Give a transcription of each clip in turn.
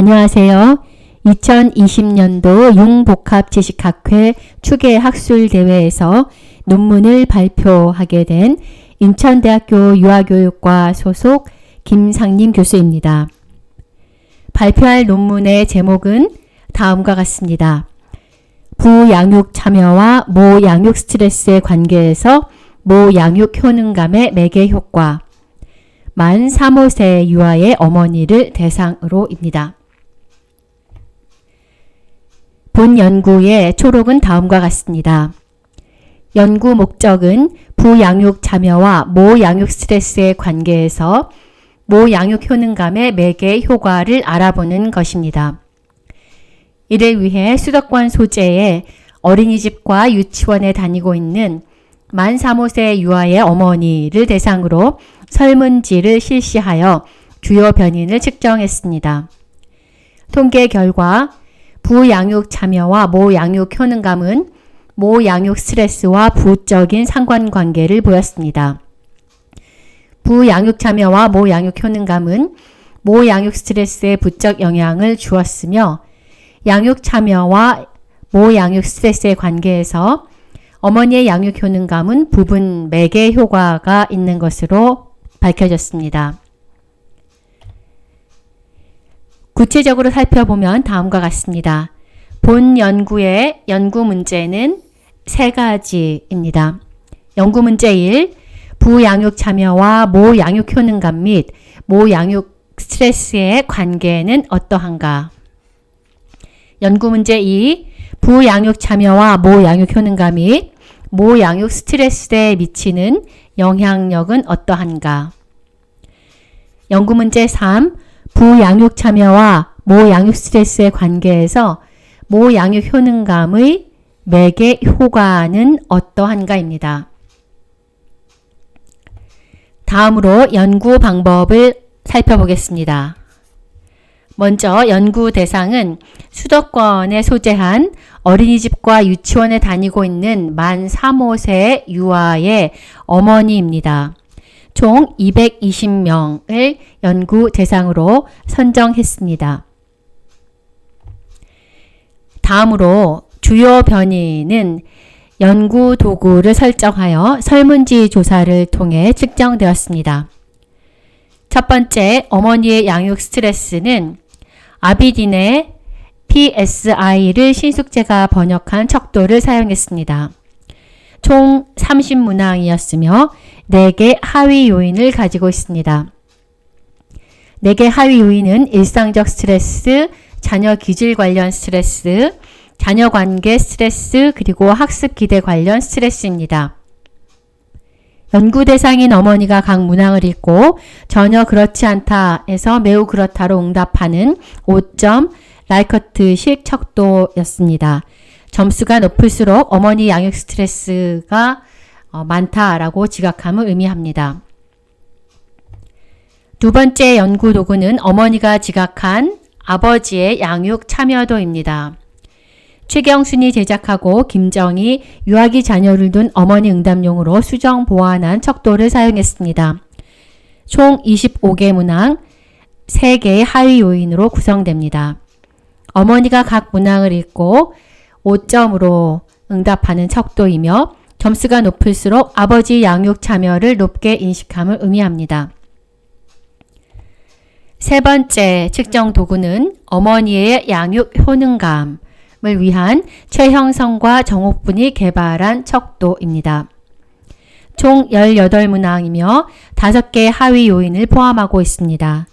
안녕하세요. 2020년도 융복합지식학회 추계 학술대회에서 논문을 발표하게 된 인천대학교 유아교육과 소속 김상림 교수입니다. 발표할 논문의 제목은 다음과 같습니다. 부양육 참여와 모양육 스트레스의 관계에서 모양육 효능감의 매개 효과 만 3, 5세 유아의 어머니를 대상으로입니다. 본 연구의 초록은 다음과 같습니다. 연구 목적은 부양육 참여와 모양육 스트레스의 관계에서 모양육 효능감의 매개 효과를 알아보는 것입니다. 이를 위해 수도권 소재의 어린이집과 유치원에 다니고 있는 만 3, 5세 유아의 어머니를 대상으로 설문지를 실시하여 주요 변인을 측정했습니다. 통계 결과 부양육 참여와 모양육 효능감은 모양육 스트레스와 부적인 상관관계를 보였습니다. 부양육 참여와 모양육 효능감은 모양육 스트레스에 부적 영향을 주었으며 양육 참여와 모양육 스트레스의 관계에서 어머니의 양육 효능감은 부분 매개 효과가 있는 것으로 밝혀졌습니다. 구체적으로 살펴보면 다음과 같습니다. 본 연구의 연구 문제는 세 가지입니다. 연구 문제 1. 부양육 참여와 모양육 효능감 및 모양육 스트레스의 관계는 어떠한가? 연구 문제 2. 부양육 참여와 모양육 효능감 및 모양육 스트레스에 미치는 영향력은 어떠한가? 연구 문제 3. 부양육 참여와 모양육 스트레스의 관계에서 모양육 효능감의 매개 효과는 어떠한가입니다. 다음으로 연구 방법을 살펴보겠습니다. 먼저 연구 대상은 수도권에 소재한 어린이집과 유치원에 다니고 있는 만 3, 5세 유아의 어머니입니다. 총 220명을 연구 대상으로 선정했습니다. 다음으로 주요 변이는 연구 도구를 설정하여 설문지 조사를 통해 측정되었습니다. 첫 번째, 어머니의 양육 스트레스는 아비딘의 PSI를 신숙제가 번역한 척도를 사용했습니다. 총 30문항이었으며 4개 하위 요인을 가지고 있습니다. 4개 하위 요인은 일상적 스트레스, 자녀 기질 관련 스트레스, 자녀 관계 스트레스, 그리고 학습 기대 관련 스트레스입니다. 연구 대상인 어머니가 각 문항을 읽고 전혀 그렇지 않다 에서 매우 그렇다로 응답하는 5점 라이커트식 척도였습니다. 점수가 높을수록 어머니 양육 스트레스가 어, 많다라고 지각함을 의미합니다. 두 번째 연구 도구는 어머니가 지각한 아버지의 양육 참여도입니다. 최경순이 제작하고 김정희 유아기 자녀를 둔 어머니 응답용으로 수정 보완한 척도를 사용했습니다. 총 25개 문항 3개의 하위 요인으로 구성됩니다. 어머니가 각 문항을 읽고 5점으로 응답하는 척도이며 점수가 높을수록 아버지 양육 참여를 높게 인식함을 의미합니다. 세 번째 측정 도구는 어머니의 양육 효능감을 위한 최형성과 정옥분이 개발한 척도입니다. 총 18문항이며 5개의 하위 요인을 포함하고 있습니다.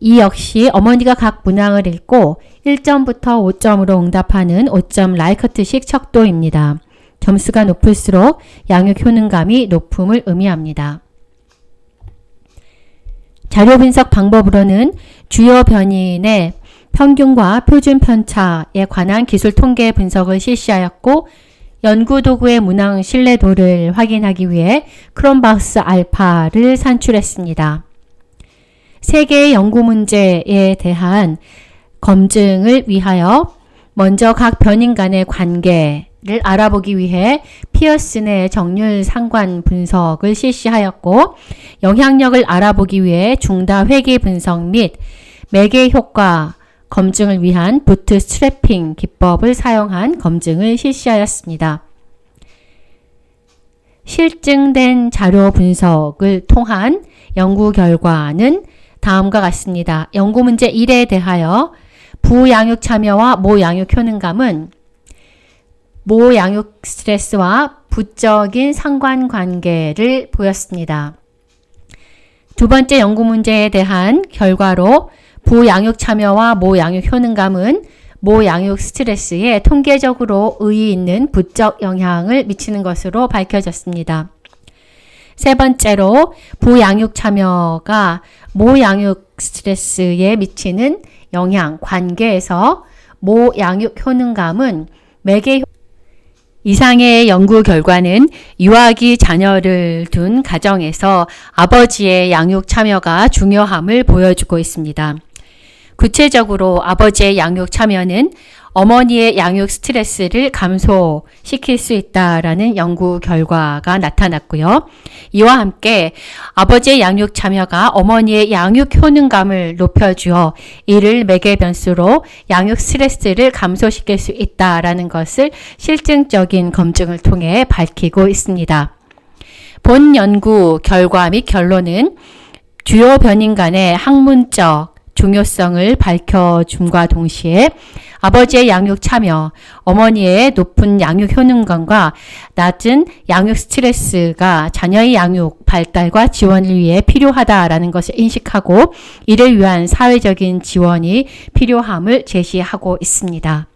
이 역시 어머니가 각 문항을 읽고 1점부터 5점으로 응답하는 5점 라이커트식 척도입니다. 점수가 높을수록 양육 효능감이 높음을 의미합니다. 자료 분석 방법으로는 주요 변인의 평균과 표준 편차에 관한 기술 통계 분석을 실시하였고 연구 도구의 문항 신뢰도를 확인하기 위해 크롬박스 알파를 산출했습니다. 세 개의 연구 문제에 대한 검증을 위하여 먼저 각 변인 간의 관계를 알아보기 위해 피어슨의 정률 상관 분석을 실시하였고 영향력을 알아보기 위해 중다 회귀 분석 및 매개 효과 검증을 위한 부트 스트래핑 기법을 사용한 검증을 실시하였습니다. 실증된 자료 분석을 통한 연구 결과는 다음과 같습니다. 연구 문제 1에 대하여 부양육 참여와 모양육 효능감은 모양육 스트레스와 부적인 상관관계를 보였습니다. 두 번째 연구 문제에 대한 결과로 부양육 참여와 모양육 효능감은 모양육 스트레스에 통계적으로 의의 있는 부적 영향을 미치는 것으로 밝혀졌습니다. 세 번째로 부양육 참여가 모양육 스트레스에 미치는 영향 관계에서 모양육 효능감은 매개 이상의 연구 결과는 유아기 자녀를 둔 가정에서 아버지의 양육 참여가 중요함을 보여주고 있습니다. 구체적으로 아버지의 양육 참여는 어머니의 양육 스트레스를 감소시킬 수 있다라는 연구 결과가 나타났고요. 이와 함께 아버지의 양육 참여가 어머니의 양육 효능감을 높여주어 이를 매개 변수로 양육 스트레스를 감소시킬 수 있다라는 것을 실증적인 검증을 통해 밝히고 있습니다. 본 연구 결과 및 결론은 주요 변인 간의 학문적 중요성을 밝혀줌과 동시에 아버지의 양육 참여, 어머니의 높은 양육 효능감과 낮은 양육 스트레스가 자녀의 양육 발달과 지원을 위해 필요하다라는 것을 인식하고 이를 위한 사회적인 지원이 필요함을 제시하고 있습니다.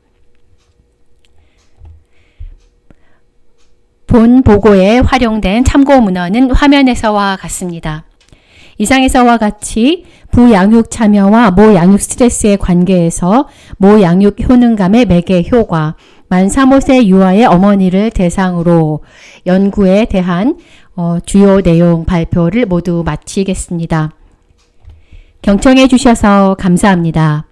본 보고에 활용된 참고 문헌은 화면에서와 같습니다. 이상에서와 같이 부양육 참여와 모양육 스트레스의 관계에서 모양육 효능감의 매개 효과, 만 3, 5세 유아의 어머니를 대상으로 연구에 대한 어, 주요 내용 발표를 모두 마치겠습니다. 경청해 주셔서 감사합니다.